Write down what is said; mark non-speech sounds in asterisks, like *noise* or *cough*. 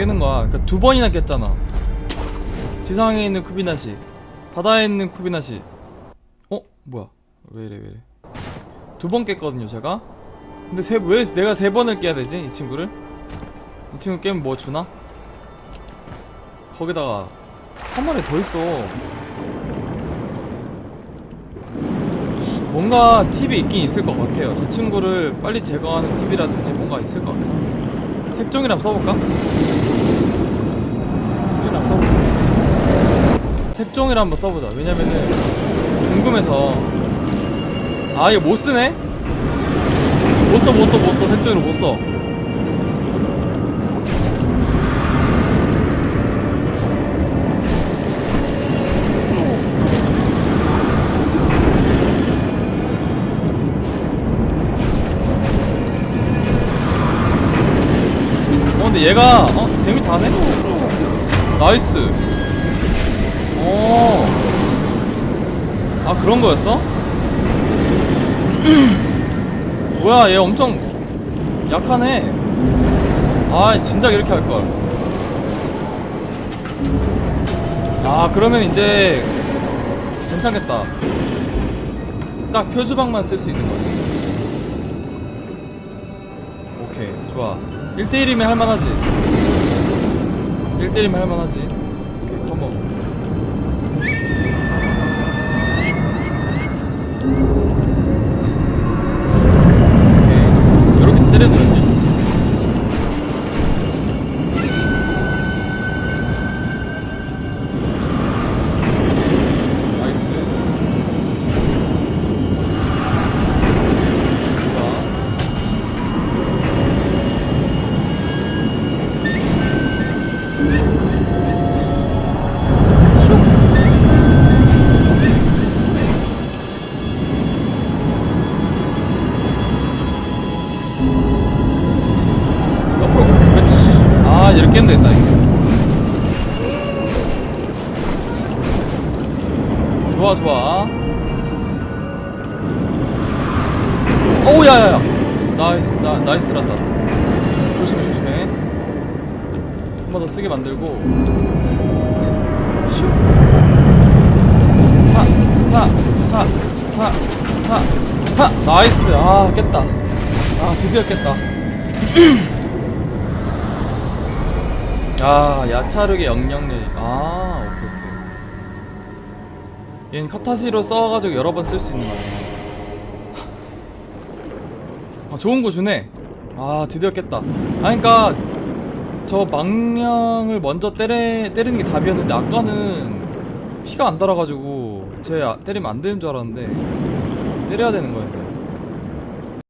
깨는 거야. 그러니까 두 번이나 깼잖아. 지상에 있는 쿠비나시 바다에 있는 쿠비나시. 어? 뭐야? 왜 이래 왜 이래? 두 번 깼거든요 제가. 근데 세, 왜 내가 세 번을 깨야 되지 이 친구를? 이 친구 깨면 뭐 주나? 거기다가 한 마리 더 있어. 뭔가 팁이 있긴 있을 것 같아요. 저 친구를 빨리 제거하는 팁이라든지 뭔가 있을 것 같긴 한데 색종이랑 써볼까? 색종이랑 써보자 색종이를 한번 써보자. 왜냐면은 궁금해서. 아 이거 못쓰네? 못써 못써 못써. 색종이를 못써 근데 얘가 어 데미 다네? 나이스. 어아 그런 거였어? *clears throat* 뭐야 얘 엄청 약하네. 아 진작 이렇게 할걸. 아 그러면 이제 괜찮겠다. 딱 표주방만 쓸 수 있는 거네. 오케이 좋아 1대1이면 할만하지. 1대1이면 할만하지. 오케이 컴온. 오케이. 이렇게 때려놓으면 이렇게 하면 되겠다 이거 좋아 좋아 어우 야야야 나이스 나, 나이스란다 조심해 조심해 한 번 더 쓰게 만들고 슉 타, 타, 타, 타, 타, 타. 나이스. 아, 깼다. 아, 드디어 깼다. *clears throat* 아, 야차르게 영영리. 아, 오케이, 오케이. 얘는 카타시로 써가지고 여러 번 쓸 수 있는 거네. 아, 좋은 거 주네. 아, 드디어 깼다. 아, 그니까, 저 망령을 먼저 때려, 때리는 게 답이었는데, 아까는 피가 안 달아가지고, 쟤 아- 때리면 안 되는 줄 알았는데, 때려야 되는 거였네.